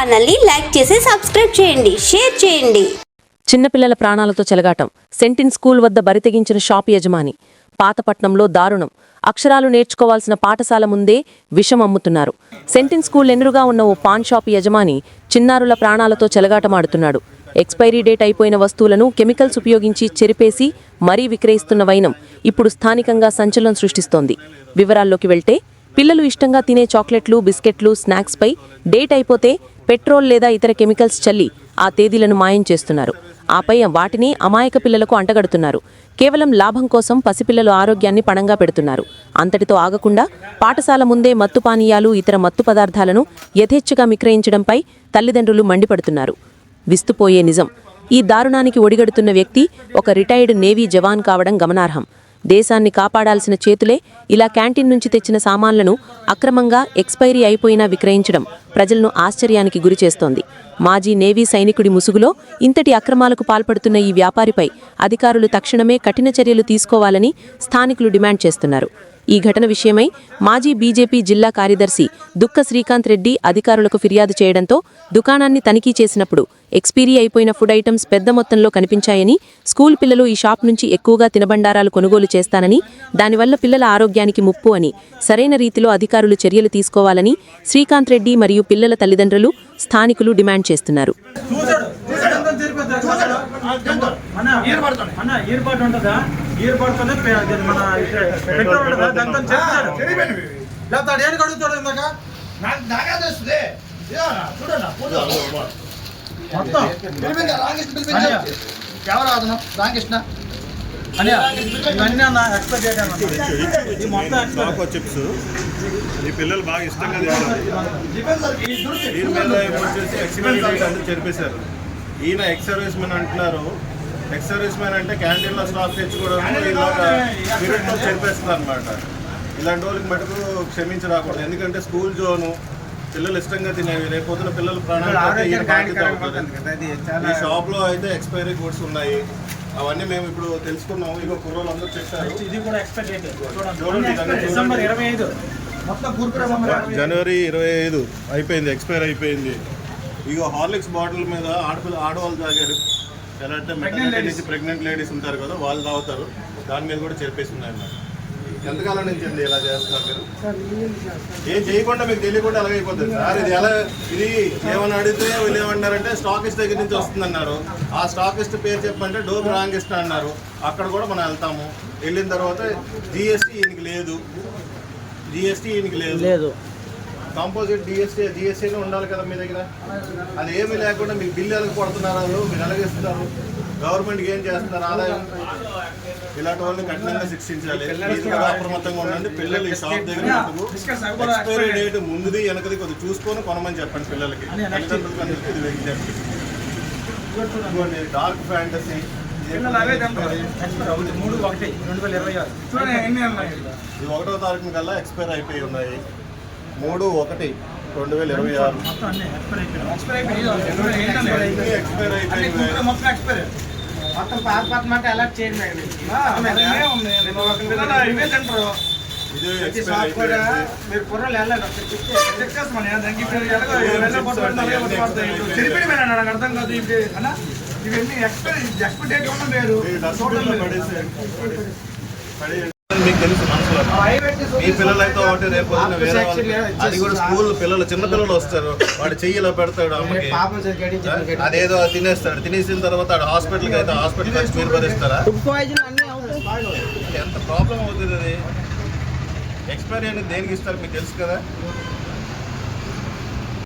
ఛానల్ని లైక్ చేసి సబ్స్క్రైబ్ చేయండి షేర్ చేయండి. చిన్నపిల్లల ప్రాణాలతో చెలగాటం. సెంటిన్ స్కూల్ వద్ద బరితెగించిన షాప్ యజమాని. పాతపట్నంలో దారుణం. అక్షరాలు నేర్చుకోవాల్సిన పాఠశాల ముందే విషం అమ్ముతున్నారు. సెంటిన్ స్కూల్ ఎదురుగా ఉన్న ఓ పాన్ షాప్ యజమాని చిన్నారుల ప్రాణాలతో చెలగాటమాడుతున్నాడు. ఎక్స్పైరీ డేట్ అయిపోయిన వస్తువులను కెమికల్స్ ఉపయోగించి చెరిపేసి మరీ విక్రయిస్తున్న వైనం ఇప్పుడు స్థానికంగా సంచలనం సృష్టిస్తోంది. వివరాల్లోకి వెళ్తే పిల్లలు ఇష్టంగా తినే చాక్లెట్లు బిస్కెట్లు స్నాక్స్పై డేట్ అయిపోతే పెట్రోల్ లేదా ఇతర కెమికల్స్ చల్లి ఆ తేదీలను మాయం చేస్తున్నారు. ఆపై వాటిని అమాయక పిల్లలకు అంటగడుతున్నారు. కేవలం లాభం కోసం పసిపిల్లలు ఆరోగ్యాన్ని పణంగా పెడుతున్నారు. అంతటితో ఆగకుండా పాఠశాల ముందే మత్తు పానీయాలు ఇతర మత్తు పదార్థాలను యథేచ్ఛగా విక్రయించడంపై తల్లిదండ్రులు మండిపడుతున్నారు. విస్తుపోయే నిజం. ఈ దారుణానికి ఒడిగడుతున్న వ్యక్తి ఒక రిటైర్డ్ నేవీ జవాన్ కావడం గమనార్హం. దేశాన్ని కాపాడాల్సిన చేతులే ఇలా క్యాంటీన్ నుంచి తెచ్చిన సామాన్లను అక్రమంగా ఎక్స్పైరీ అయిపోయినా విక్రయించడం ప్రజలను ఆశ్చర్యానికి గురిచేస్తోంది మాజీ నేవీ సైనికుడి ముసుగులో ఇంతటి అక్రమాలకు పాల్పడుతున్న ఈ వ్యాపారిపై అధికారులు తక్షణమే కఠిన చర్యలు తీసుకోవాలని స్థానికులు డిమాండ్ చేస్తున్నారు. ఈ ఘటన విషయమై మాజీ బీజేపీ జిల్లా కార్యదర్శి దుక్క శ్రీకాంత్ రెడ్డి అధికారులకు ఫిర్యాదు చేయడంతో దుకాణాన్ని తనిఖీ చేసినప్పుడు ఎక్స్పీరీ అయిపోయిన ఫుడ్ ఐటమ్స్ పెద్ద మొత్తంలో కనిపించాయని స్కూల్ పిల్లలు ఈ షాప్ నుంచి ఎక్కువగా తినబండారాలు కొనుగోలు చేస్తానని దానివల్ల పిల్లల ఆరోగ్యానికి ముప్పు అని సరైన రీతిలో అధికారులు చర్యలు తీసుకోవాలని శ్రీకాంత్ రెడ్డి మరియు పిల్లల తల్లిదండ్రులు స్థానికులు డిమాండ్ చేస్తున్నారు. అన్న అన్న ఈర్పాటు ఉంటుందా? అది మన పెట్రోల్ ఉంటుందా? దాంతో చెప్తాడు లేకపోతే ఏడుకు అడుగుతాడు ఇందాక? నాకు నాగా తెలుస్తుంది. మొత్తం? పిలిపించా రామకృష్ణ పిలిపించా ఎవరు అతను చిప్స్ ఈ పిల్లలు బాగా ఇష్టంగా తింటారు. దీని మీద వచ్చేసి ఈయన ఎక్స్ సర్వీస్ మ్యాన్ అంటున్నారు ఎక్స్ సర్వీస్ మ్యాన్ అంటే క్యాంటీన్లో స్టాక్ తెచ్చుకోవడం ఇలాగ చెరిపేస్తుంది అనమాట ఇలాంటి వాళ్ళకి మటుకు క్షమించి రాకూడదు. ఎందుకంటే స్కూల్ జోను పిల్లలు ఇష్టంగా తినేవి పొద్దున పిల్లలు ప్రాణాలు. ఈ షాప్లో అయితే ఎక్స్పైరీ గూడ్స్ ఉన్నాయి. అవన్నీ మేము ఇప్పుడు తెలుసుకున్నాము. ఇగో కుర్రోళ్ళు అందరూ చెప్పారు. ఇది కూడా డిసెంబర్. ఇరవై ఐదు. జనవరి ఇరవై ఐదు అయిపోయింది ఎక్స్పైర్ అయిపోయింది. ఇగో హార్లిక్స్ బాటిల్ మీద ఆడపిల్ల ఆడవాళ్ళు తాగారు. ఎలా అంటే మెటర్నిటీ నుంచి ప్రెగ్నెంట్ లేడీస్ ఉంటారు కదా వాళ్ళు తాగుతారు. దాని మీద కూడా చెరిపేసి ఉన్నాయి అన్నమాట ఎంతకాలం నుంచి అండి ఇలా చేస్తున్నారు మీరు? ఏం చేయకుండా మీకు తెలియకుండా అలాగైపోతుంది సార్ ఇది ఎలా ఇది ఏమని అడిగితే వీళ్ళు ఏమన్నారంటే స్టాకిస్ట్ దగ్గర నుంచి వస్తుంది అన్నారు ఆ స్టాకిస్ట్ పేరు చెప్పంటే డోర్ రాంగిస్ట్ అన్నారు. అక్కడ కూడా మనం వెళ్తాము. వెళ్ళిన తర్వాత జిఎస్టీ ఈయనకి లేదు. జిఎస్టీ ఈయనకి లేదు. లేదు. కాంపోజిట్ డిఎస్టీ జిఎస్టీనే ఉండాలి కదా మీ దగ్గర? అది ఏమీ లేకుండా మీకు బిల్లు ఎలా కొడుతున్నారు వాళ్ళు? మీరు ఎలాగిస్తున్నారు గవర్నమెంట్కి ఏం చేస్తున్నారు? ఆదాయం? ఇలాంటి వాళ్ళని కఠినంగా శిక్షించాలి. అప్రమత్తంగా ఉండండి. పిల్లలు ఈ షాప్ దగ్గర ఎక్స్పైరీ డేట్ ముందుది వెనకది కొద్దిగా చూసుకొని కొనమని చెప్పండి పిల్లలకి. తల్లిదండ్రులకు అందరికీ ఇది విజ్ఞప్తి ఇదిగోండి డార్క్ ఫ్యాంటసీ ఇది ఒకటో తారీఖు కల్లా ఎక్స్పైర్ అయిపోయి ఉన్నాయి. మూడు ఒకటి రెండు వేల ఇరవై ఆరు. మొత్తం పాత పాత మాట అలర్ట్ చేయండి మీరు కుర్రలు నాకు అర్థం కాదు ఇవి. అన్న ఇవన్నీ ఎక్స్పైర్ ఎక్స్పైర్ డేట్ ఉన్న పేరు మీకు తెలుసు మనసులో. మీ పిల్లలు అయితే ఒకటి రేపు పొద్దున్న వేరే వాళ్ళు- అది కూడా స్కూల్ పిల్లలు చిన్న పిల్లలు వస్తారు. వాడు చెయ్యిలో పెడతాడు అమ్మకి. అదేదో తినేస్తాడు. తినేసిన తర్వాత ఆడు హాస్పిటల్కి అయితే హాస్పిటల్ ఖర్చు మీరు భరిస్తారా? ఎంత ప్రాబ్లం అవుతుంది అది? ఎక్స్పైరీ అనేది దేనికి ఇస్తారు మీకు తెలుసు కదా?